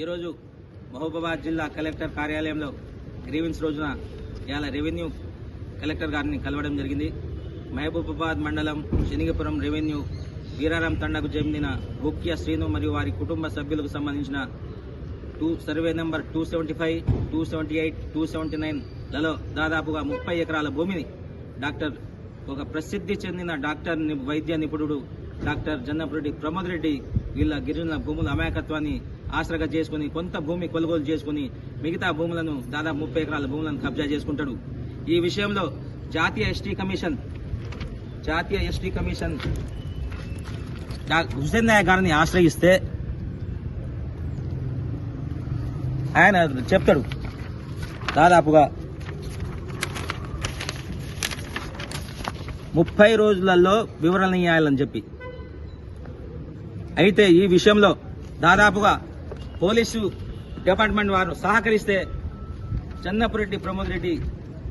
ఈరోజు మహబూబాబాద్ జిల్లా కలెక్టర్ కార్యాలయంలో గ్రీవెన్స్ రోజున ఇవాళ రెవెన్యూ కలెక్టర్ గారిని కలవడం జరిగింది. మహబూబాబాద్ మండలం శనిగపురం రెవెన్యూ వీరారాం తండకు చెందిన ముఖ్య శ్రీను మరియు వారి కుటుంబ సభ్యులకు సంబంధించిన two survey number two seventy five two seventy eight two seventy నైన్లలో దాదాపుగా ముప్పై ఎకరాల భూమిని డాక్టర్ ఒక ప్రసిద్ధి చెందిన డాక్టర్ వైద్య నిపుణుడు డాక్టర్ జన్నపురెడ్డి ప్రమోద్ రెడ్డి వీళ్ళ గిరిజన భూముల అమాయకత్వాన్ని ఆసరాగా చేసుకుని కొంత భూమి కొనుగోలు చేసుకుని మిగతా భూములను దాదాపు ముప్పై ఎకరాల భూములను కబ్జా చేసుకుంటాడు. ఈ విషయంలో జాతీయ ఎస్టీ కమిషన్ జాతీయ ఎస్టీ కమిషన్ హుసేన్ నాయక్ గారిని ఆశ్రయిస్తే ఆయన చెప్తాడు. దాదాపుగా ముప్పై రోజులలో వివరణ ఇవ్వాలని చెప్పి. అయితే ఈ విషయంలో దాదాపుగా పోలీసు డిపార్ట్మెంట్ వారు సహకరిస్తే చందపురెడ్డి ప్రమోద్ రెడ్డి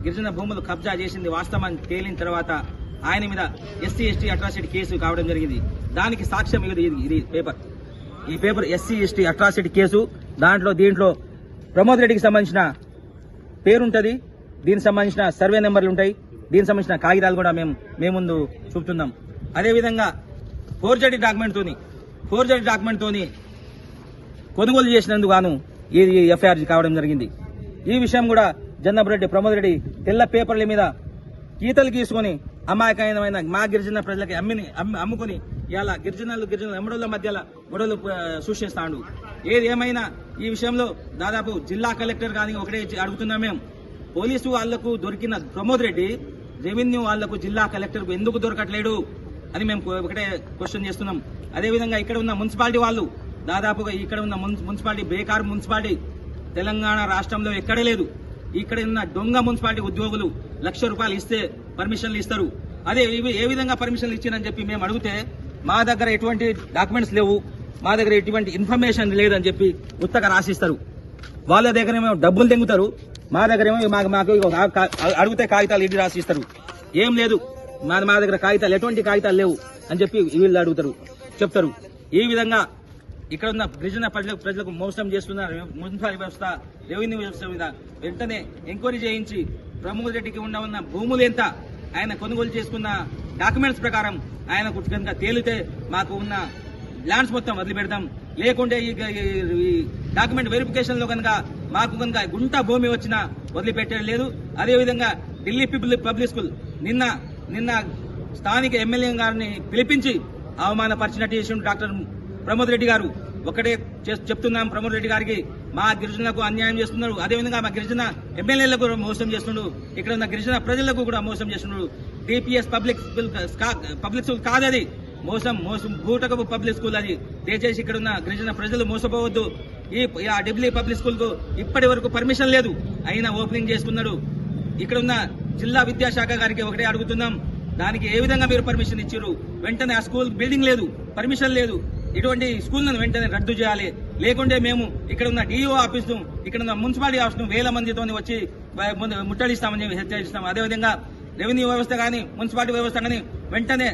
గిరిజన భూములు కబ్జా చేసింది వాస్తవాన్ని తేలిన తర్వాత ఆయన మీద ఎస్సీ ఎస్టీ అట్రాసిటీ కేసు కావడం జరిగింది. దానికి సాక్ష్యం ఇది ఇది- పేపర్. ఈ paper SC ST atrocity case. దాంట్లో దీంట్లో ప్రమోద్ రెడ్డికి సంబంధించిన పేరుంటుంది. దీనికి సంబంధించిన సర్వే నెంబర్లు ఉంటాయి. దీనికి సంబంధించిన కాగితాలు కూడా మేము మేము ముందు చూపుతున్నాం. అదేవిధంగా ఫోర్జరీ డాక్యుమెంట్తోని ఫోర్జరీ డాక్యుమెంట్ కొనుగోలు చేసినందుకు గాను ఇది ఎఫ్ఐఆర్ కావడం జరిగింది. ఈ విషయం కూడా జన్నపురెడ్డి ప్రమోద్ రెడ్డి తెల్ల పేపర్ల మీద గీతలు గీసుకొని అమాయకమైన మా గిరిజన ప్రజలకి అమ్మిని అమ్ముకుని అమ్ముకొని ఇలా గిరిజనులు గిరిజనుల ఎమ్మడుల మధ్యలో గొడవలు ఆ, సృష్టిస్తాడు. ఏది ఏమైనా ఈ విషయంలో దాదాపు జిల్లా కలెక్టర్ కానీ ఒకటే అడుగుతున్నాం మేము. పోలీసు వాళ్ళకు దొరికిన ప్రమోద్ రెడ్డి రెవెన్యూ వాళ్ళకు జిల్లా కలెక్టర్ ఎందుకు దొరకట్లేడు అని మేము ఒకటే క్వశ్చన్ చేస్తున్నాం. అదేవిధంగా ఇక్కడ ఉన్న మున్సిపాలిటీ వాళ్ళు దాదాపుగా ఇక్కడ ఉన్న మున్సిపాలిటీ బేకార్ మున్సిపాలిటీ తెలంగాణ రాష్ట్రంలో ఎక్కడే లేదు. ఇక్కడ ఉన్న దొంగ మున్సిపాలిటీ ఉద్యోగులు లక్ష రూపాయలు ఇస్తే పర్మిషన్లు ఇస్తారు. అదే ఇవి- ఏ విధంగా పర్మిషన్లు ఇచ్చారని చెప్పి మేము అడిగితే మా దగ్గర ఎటువంటి డాక్యుమెంట్స్ లేవు మా దగ్గర ఎటువంటి ఇన్ఫర్మేషన్ లేదని చెప్పి ఉత్తగా రాసిస్తారు. వాళ్ళ దగ్గర ఏమో డబ్బులు తెంగుతారు మా దగ్గర ఏమో మాకు మాకు అడిగితే కాగితాలు ఇది రాసిస్తారు. ఏం లేదు మా మా దగ్గర కాగితాలు ఎటువంటి కాగితాలు లేవు అని చెప్పి వీళ్ళు అడుగుతారు చెప్తారు. ఈ విధంగా ఇక్కడ ఉన్న గిరిజన ప్రజలకు ప్రజలకు మోసం చేస్తున్న మున్సిపల్ వ్యవస్థ రెవెన్యూ వ్యవస్థ మీద వెంటనే ఎంక్వైరీ చేయించి ప్రమోద్ రెడ్డికి ఉన్న ఉన్న భూములు ఎంత? ఆయన కొనుగోలు చేసుకున్న డాక్యుమెంట్స్ ప్రకారం ఆయనకు కనుక తేలితే మాకు ఉన్న ల్యాండ్స్ మొత్తం వదిలిపెడతాం. లేకుంటే ఈ ఈ- డాక్యుమెంట్ వెరిఫికేషన్లో కనుక మాకు కనుక గుంట భూమి వచ్చినా వదిలిపెట్టడం లేదు. అదేవిధంగా ఢిల్లీ పీపుల్ పబ్లిక్ స్కూల్ నిన్న నిన్న స్థానిక ఎమ్మెల్యే గారిని పిలిపించి అవమానపరిచినట్టు చేసిన డాక్టర్ ప్రమోద్ రెడ్డి గారు ఒకటే చెప్తున్నాం ప్రమోద్ రెడ్డి గారికి మా గిరిజనులకు అన్యాయం చేస్తున్నారు. అదేవిధంగా మా గిరిజన ఎమ్మెల్యేలకు కూడా మోసం చేస్తున్నాడు ఇక్కడ ఉన్న గిరిజన ప్రజలకు కూడా మోసం చేస్తున్నాడు DPS public school public school కాదది మోసం మోసం భూటకపు పబ్లిక్ స్కూల్ అది. దయచేసి ఇక్కడ ఉన్న గిరిజన ప్రజలు మోసపోవద్దు. ఈ ఆ డిబ్లీ పబ్లిక్ స్కూల్కు ఇప్పటి వరకు పర్మిషన్ లేదు. అయినా ఓపెనింగ్ చేసుకున్నాడు. ఇక్కడ ఉన్న జిల్లా విద్యాశాఖ గారికి ఒకటే అడుగుతున్నాం. దానికి ఏ విధంగా మీరు పర్మిషన్ ఇచ్చారు వెంటనే ఆ స్కూల్ బిల్డింగ్ లేదు. పర్మిషన్ లేదు. ఇటువంటి స్కూళ్ళను వెంటనే రద్దు చేయాలి. లేకుంటే మేము ఇక్కడ ఉన్న డిఓ ఆఫీస్ ఇక్కడ ఉన్న మున్సిపాలిటీ ఆఫీస్ వేల మందితో వచ్చి ముట్టడిస్తామని చెప్పి హెచ్చరిస్తాం అదేవిధంగా రెవెన్యూ వ్యవస్థ కానీ మున్సిపాలిటీ వ్యవస్థ కానీ వెంటనే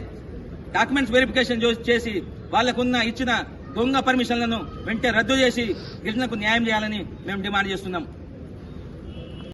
డాక్యుమెంట్స్ వెరిఫికేషన్ చేసి వాళ్ళకున్న ఇచ్చిన దొంగ పర్మిషన్లను వెంటనే రద్దు చేసి గిరిజనకు న్యాయం చేయాలని మేము డిమాండ్ చేస్తున్నాం.